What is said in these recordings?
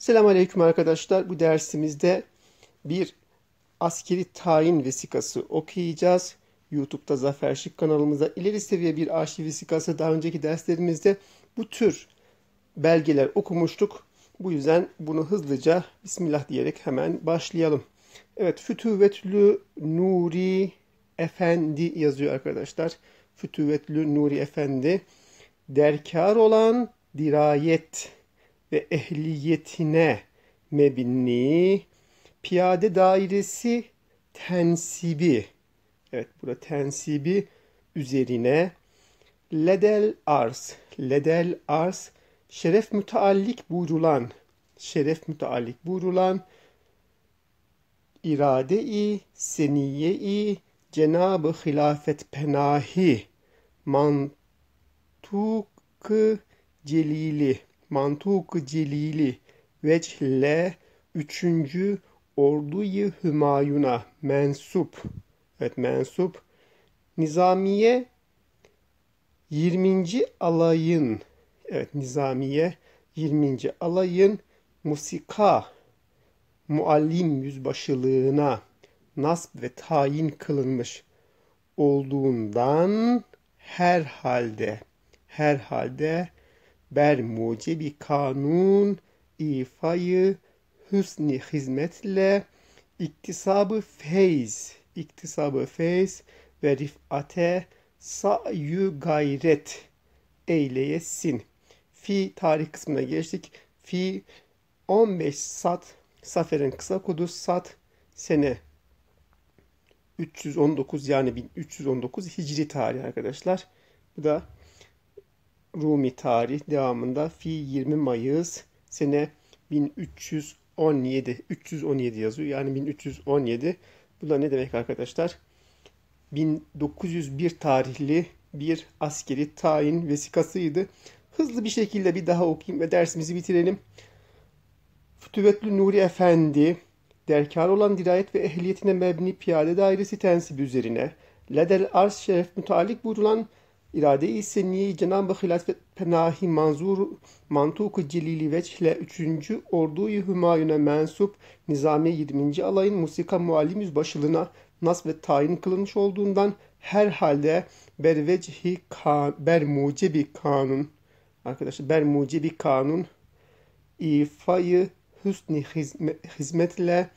Selamünaleyküm arkadaşlar. Bu dersimizde bir askeri tayin vesikası okuyacağız. YouTube'da Zafer Şık kanalımızda ileri seviye bir arşiv vesikası daha önceki derslerimizde bu tür belgeler okumuştuk. Bu yüzden bunu hızlıca Bismillah diyerek hemen başlayalım. Evet, Fütüvetlü Nuri Efendi yazıyor arkadaşlar. Fütüvetlü Nuri Efendi. Derkar olan dirayet ve ehliyetine mebni piyade dairesi tensibi. Evet burada tensibi üzerine ledel arz ledel arz şeref müteallik buyurulan şeref müteallik buyurulan irade-i seniye-i Cenab-ı Hilafet Penahi mantuk celili mantuk celili veçhle üçüncü orduyu Hümayun'a mensup evet mensup Nizamiye 20. alayın evet Nizamiye 20. alayın musika muallim yüzbaşılığına nasb ve tayin kılınmış olduğundan herhalde herhalde ber mucibi kanun ifayı hüsni hizmetle iktisabı feyz, iktisabı feyz ve rifate sa'yu gayret eyleyesin. Fi tarih kısmına geçtik. Fi 15 sat, Safer'in kısa kodu sat sene 319 yani 1319 Hicri tarihi arkadaşlar. Bu da Rumi tarih devamında fi 20 Mayıs sene 1317 317 yazıyor. Yani 1317. Bu da ne demek arkadaşlar? 1901 tarihli bir askeri tayin vesikasıydı. Hızlı bir şekilde bir daha okuyayım ve dersimizi bitirelim. Fütüvetlü Nuri Efendi, derkar olan dirayet ve ehliyetine mebni piyade dairesi tensibi üzerine, ledel arz şeref müteallik buyurulan İrade-i Seniye Cenab-ı Hilafet Penahi Manzur Mantuk-ı Celili Veçhle 3. Ordu-i Hümayun'a mensup Nizami 20. alayın musika muallim yüzbaşılığına nas ve tayin kılınmış olduğundan herhalde bervecihi kan, ber mucebi kanun arkadaşlar ber mucebi kanun ifayı hüsni hizme, hizmetle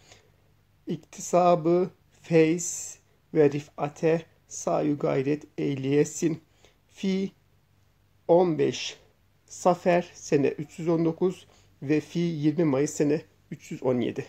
iktisabı feyz ve rifate sayu gayret eyleyesin fi 15 Safer sene 319 ve fi 20 Mayıs sene 317.